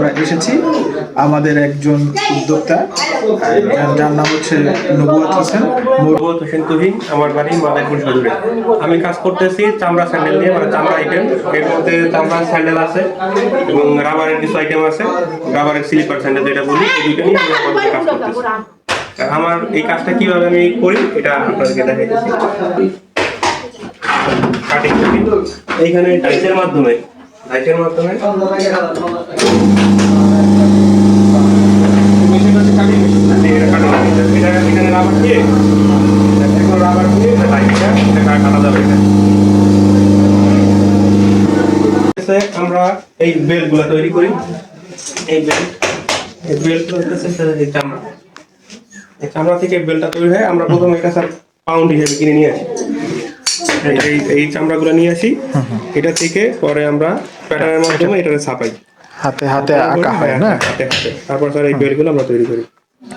আমরা এসেছি আমাদের একজন উদ্যোক্তা, যার- নাম হচ্ছে নবুয়াত হোসেন। মোহাম্মদ হোসেন তুহিন, আমার বাড়ি মাদারপুর সদরে। আমি কাজ করতেছি চামড়া স্যান্ডেল নিয়ে মানে চামড়া আইটেম এর মধ্যে চামড়া স্যান্ডেল আছে এবং রাবারের কিছু আইটেম আছে। রাবারের স্লিপার স্যান্ডেল যেটা বলি, এই দুইটা নিয়ে আমি আমার কাজ করতেছি। আমার এই কাজটা কীভাবে আমি করি, এটা আপনাদেরকে দেখাইতেছি। কাটিং এইখানে ডাইসের মাধ্যমে ডাইসের মাধ্যমে রাবার দিয়ে রাবার দিয়ে লাইটটা কাটা যাবে এটা আমরা এই বেল্টগুলো তৈরি করি। এই বেল্ট এই বেল্টগুলো হচ্ছে এই চামড়া। এই চামড়া থেকে বেল্টটা তৈরি হয়। আমরা প্রথমে এটা স্যার পাউন্ড হিসেবে কিনে নিয়ে আসি। এই- এই চামড়াগুলো নিয়ে আসি। এটা থেকে পরে আমরা প্যাটার্নের মাধ্যমে এটা ছাপাই। হাতে হাতে আঁকা হয় না? হ্যাঁ, হাতে হাতে। তারপর স্যার এই আমরা তৈরি করি।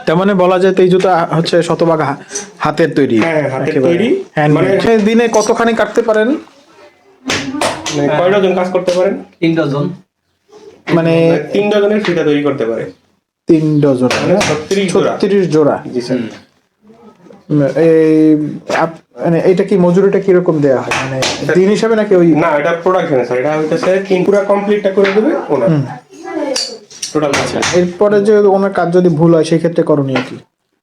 তার মানে বলা যায় তো এই জুতা হচ্ছে শতভাগ হা- হাতের তৈরি। হ্যাঁ, হাতের তৈরি। মানে- দিনে কতখানি কাটতে পারেন? মানে কয় ডজন কাজ করতে পারেন তিন ডজন। মানে তিন ডজনের ফিতা তৈরি করতে পারে। তিন ডজন মানে 36 জোড়া। ছত্রিশ জোড়া। জি স্যার। এই মানে এটা কি মজুরিটা কীরকম দেয়া হয়? মানে দিন হিসাবে নাকি ওই না এটা প্রোডাকশনে স্যার এটা হইতেছে তিন পুরা কমপ্লিটটা করে দেবে ওনার টোটাল এরপরে যে ওনার কাজ যদি ভুল হয় সেই ক্ষেত্রে করণীয় কি?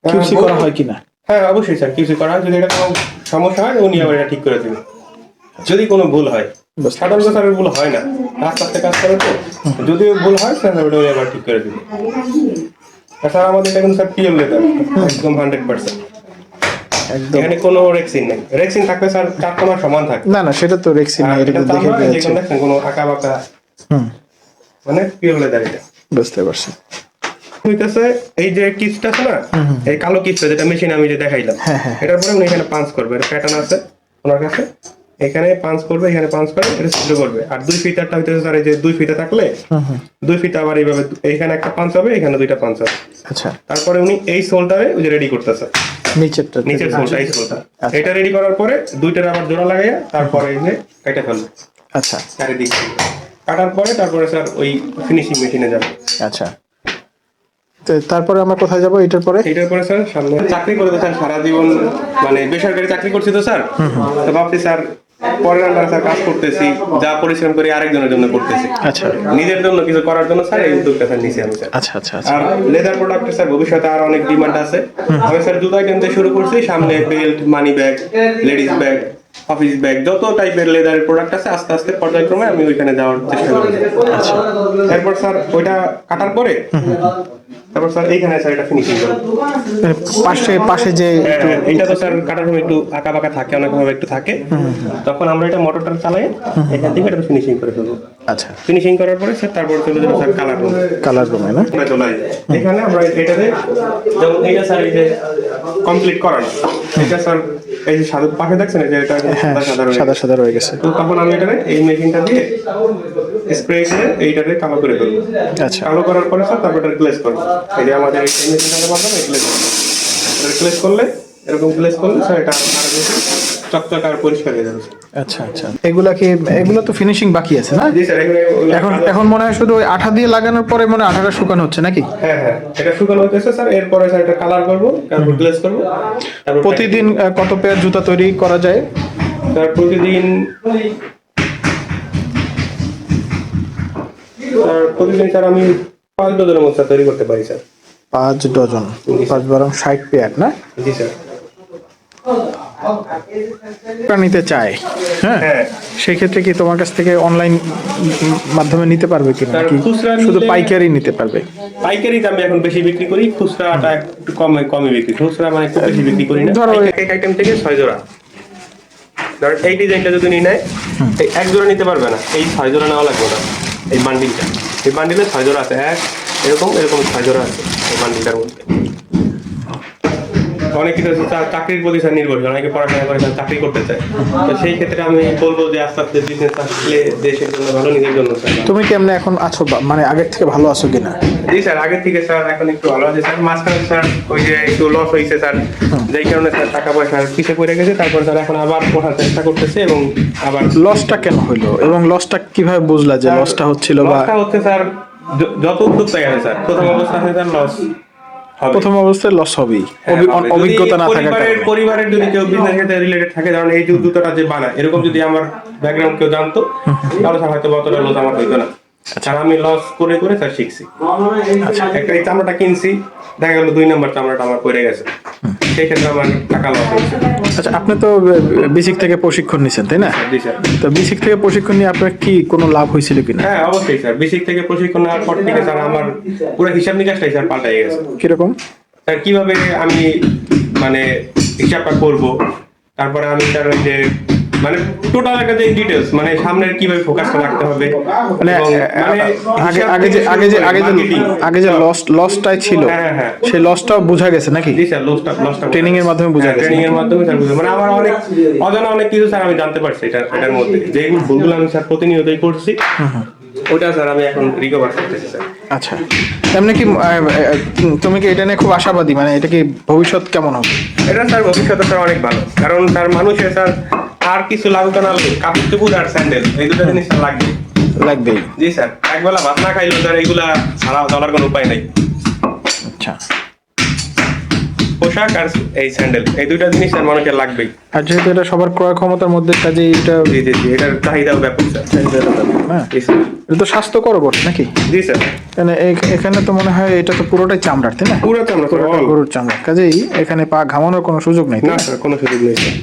কিউসি করা হয় কিনা? হ্যাঁ অবশ্যই স্যার কিছু করা হয়। যদি এটা কোনো সমস্যা হয় উনি আবার এটা ঠিক করে দেবে। যদি কোনো ভুল হয় সাধারণত স্যার ভুল হয় না। আস্তে কাজ করে তো। যদিও ভুল হয় স্যার ওটা উনি আবার ঠিক করে দেবে। স্যার আমাদের এটা কিন্তু স্যার পিএম লেদার। একদম হান্ড্রেড পার্সেন্ট একদম। এখানে কোনো রেক্সিন নেই। রেক্সিন থাকলে স্যার চার তোমার সমান থাকে। না না সেটা তো রেক্সি না এটা দেখে কোনো আঁকা বাঁকা হুম। মানে পিওর লেদার এটা। বুঝতে পারছি। হইতেছে এই যে কিসটা আছে না এই কালো কিসটা যেটা মেশিন আমি যে দেখাইলাম হ্যাঁ, হ্যাঁ। এটার পরে উনি এখানে পাঞ্চ করবে এটা প্যাটার্ন আছে ওনার কাছে। এখানে পাঞ্চ করবে এখানে পাঞ্চ করে এটা করবে। আর দুই ফিতারটা হইতেছে স্যার এই যে দুই ফিতা থাকলে দুই ফিতা আবার এইভাবে এখানে একটা পাঞ্চ হবে এখানে দুইটা পাঞ্চ হবে। আচ্ছা। তারপরে উনি এই সোলটারে ওই যে রেডি করতেছে। নিচেরটা নিচের এই সোলটা আচ্ছা। এটা রেডি করার পরে দুইটার আবার জোড়া লাগাইয়া তারপরে এই যে কেটে ফেলবে। আচ্ছা। চারিদিক কাটার পরে তারপরে স্যার ওই ফিনিশিং মেশিনে যাবে। আচ্ছা। তো তারপরে আমরা কোথায় যাব? এটার পরে? এটার পরে স্যার সামনে চাকরি করে তো স্যার সারা জীবন মানে বেসরকারি চাকরি করছি তো স্যার তো ভাবছি স্যার পরের আন্ডারে স্যার কাজ করতেছি যা পরিশ্রম করি আরেকজনের জন্য করতেছি। আচ্ছা। নিজের জন্য কিছু করার জন্য স্যার এই উদ্যোগটা স্যার নিছি আমি স্যার। আচ্ছা আচ্ছা আচ্ছা। আর লেদার প্রোডাক্টে স্যার ভবিষ্যতে আর অনেক ডিমান্ড আছে। আমি স্যার জুতো আইটেম শুরু করছি সামনে belt money bag ladies bag office bag যত টাইপের লেদারের প্রোডাক্ট আছে আস্তে আস্তে পর্যায়ক্রমে আমি ওইখানে যাওয়ার চেষ্টা করি এরপর স্যার ওইটা কাটার পরে? তারপর স্যার এইখানে স্যার এটা ফিনিশিং করব। মানে পাশে পাশে যে হ্যাঁ, এটা তো স্যার কাটার সময় একটু আঁকা বাঁকা থাকে অনেক ভাবে একটু থাকে। তখন আমরা এটা মোটরটা চালাই এখান থেকে এটা ফিনিশিং করে ফেলব। আচ্ছা। ফিনিশিং করার পরে স্যার তারপর চলে যাবে স্যার কালার রুম কালার রুমে না? চলে। এখানে আমরা এটাতে যেমন এইটা স্যার এই যে কমপ্লিট করানো এটা স্যার। এই যে সাদা পাশে দেখছেন যে এটা হ্যাঁ সাদা সাদা সাদা হয়ে রয়ে গেছে। তো তখন আমি এটাকে এই মেশিনটা দিয়ে স্প্রে করে এইটাকে কালো করে ফেলব আচ্ছা। কালো করার পরে স্যার তারপর এটা গ্লেজ করব। এই যে আমাদের এই মেশিনটার মাধ্যমে গ্লেজ গ্লেজ করলে এরকম গ্লেজ করলে স্যার এটা আরও বেশি চকচক আর পরিষ্কার হয়ে যাবে আচ্ছা আচ্ছা। এগুলা কি এগুলো তো ফিনিশিং বাকি আছে না? জি স্যার এখন এখন মনে হয় শুধু ওই আঠা দিয়ে লাগানোর পরে মনে আঠাটা শুকানো হচ্ছে নাকি? হ্যাঁ হ্যাঁ। এটা শুকানো হতেছে স্যার এরপরে স্যার এটা কালার করব তারপর গ্লেজ করব। প্রতিদিন কত পেয়ার জুতা তৈরি করা যায়? স্যার প্রতিদিন প্রতিদিন স্যার আমি পাঁচ ডজনের মতো তৈরি করতে পারি স্যার পাঁচ ডজন। পাঁচ বারো ষাট পেয়ার না? জি স্যার নিতে চায়। হ্যাঁ? হ্যাঁ। সেই ক্ষেত্রে কি তোমার কাছ থেকে অনলাইন মাধ্যমে নিতে পারবে কিনা খুচরা শুধু পাইকারি নিতে পারবে? পাইকারি দামে এখন বেশি বিক্রি করি খুচরাটা একটু কমে কমে বিক্রি খুচরা মানে একটু বেশি বিক্রি করি না। ধরো এক আইটেম থেকে ছয় জোড়া। ধর এই ডিজাইনটা যদি নিয়ে নেয় এই এক জোড়া নিতে পারবে না। এই ছয় জোড়া নেওয়া লাগবে না এই বান্ডিলটা এই বান্ডিলে ছয় জোড়া আছে। এক এরকম এরকম ছয় জোড়া আছে এই বান্ডিলটার মধ্যে। অনেকে তো চাকরির প্রতি স্যার নির্ভরশীল। অনেকে পড়াশোনা করে স্যার চাকরি করতে চায়। তো সেই ক্ষেত্রে আমি বলব যে আস্তে আস্তে বিজনেস আসলে দেশের জন্য ভালো নিজের জন্য তুমি কেমনে এখন আছো? মানে আগের থেকে ভালো আছো কিনা? জি স্যার আগে থেকে স্যার এখন একটু ভালো আছে স্যার। মাঝখানে স্যার ওই যে একটু লস হয়েছে স্যার। যেই কারণে স্যার টাকা পয়সা পিছিয়ে পড়ে গেছে। তারপর স্যার এখন আবার পড়ার চেষ্টা করতেছে এবং আবার লসটা কেন হইল এবং লসটা কীভাবে বুঝলা যে লসটা হচ্ছিল বা লসটা হচ্ছে স্যার যত উদ্যোক্তাই আছে স্যার প্রথম অবস্থায় স্যার লস প্রথম অবস্থায় লস হবেই। হ্যাঁ, হবে। অভিজ্ঞতা না থাকার কারণে। পরিবারের যদি কেউ বিজনেস সাথে রিলেটেড থাকে তাহলে এই যে জুতোটা যে বানায় এরকম যদি আমার ব্যাকগ্রাউন্ড কেউ জানতো তাহলে স্যার হয়তো অতটা লস আমার হইতো না। আচ্ছা। আমি লস করে করে স্যার শিখছি। একটা এই চামড়াটা কিনছি দেখা গেল দুই নাম্বার চামড়াটা আমার পড়ে গেছে। সেই ক্ষেত্রে আমার টাকা লস হয়েছে। আচ্ছা আপনি তো বেসিক থেকে প্রশিক্ষণ নিছেন তাই না? জি স্যার। তো বেসিক থেকে প্রশিক্ষণ নিয়ে আপনার কি কোনো লাভ হয়েছিল কিনা? হ্যাঁ অবশ্যই স্যার। বেসিক থেকে প্রশিক্ষণ নেওয়ার পর থেকে স্যার আমার পুরো হিসাব নিকাশটাই স্যার পাল্টাই গেছে। কীরকম? স্যার কীভাবে আমি মানে হিসাবটা করব? তারপরে আমি স্যার ওই যে মানে টোটাল একটা যে মানে সামনের কীভাবে ফোকাসটা রাখতে হবে মানে মানে আগে আগে যে আগে যে আগে যে আগে যে লস লসটাই ছিল হ্যাঁ, হ্যাঁ। সেই লসটাও বোঝা গেছে নাকি? জি স্যার লসটা লসটা Training এর মাধ্যমে বোঝা গেছে। ট্রেনিং এর মাধ্যমে স্যার বুঝে মানে আমার অনেক অজানা অনেক কিছু স্যার আমি জানতে পারছি এটা এটার মধ্যে। যেগুলো ভুলগুলো আমি স্যার প্রতিনিয়তই করছি ওটা স্যার আমি এখন রিকভার করতেছি স্যার। আচ্ছা। এমনি কি তুমি কি এটা নিয়ে খুব আশাবাদী? মানে এটা কি ভবিষ্যৎ কেমন হবে? এটা স্যার ভবিষ্যতে স্যার অনেক ভালো। কারণ স্যার মানুষের স্যার আর কিছু লাগবে না কাপড় চুপুর আর স্যান্ডেল এই দুটো জিনিস স্যার লাগবে। জি স্যার। একবেলা ভাত না খাইলেও স্যার এইগুলা ছাড়া চলার কোনো উপায় নাই। আচ্ছা। পোশাক আর এই স্যান্ডেল এই দুইটা জিনিস স্যার মানুষের লাগবেই। আর যেহেতু এটা সবার ক্রয় ক্ষমতার মধ্যে কাজে এটা জি জি জি এটার চাহিদাও ব্যাপক স্যার। হ্যাঁ? এটা তো স্বাস্থ্যকর বটে নাকি? জি স্যার। মানে এখানে তো মনে হয় এটা তো পুরোটাই চামড়ার তাই না? পুরো চামড়া গরুর চামড়া। কাজেই এখানে পা ঘামানোর কোনো সুযোগ নেই না? স্যার কোনো সুযোগ নেই স্যার।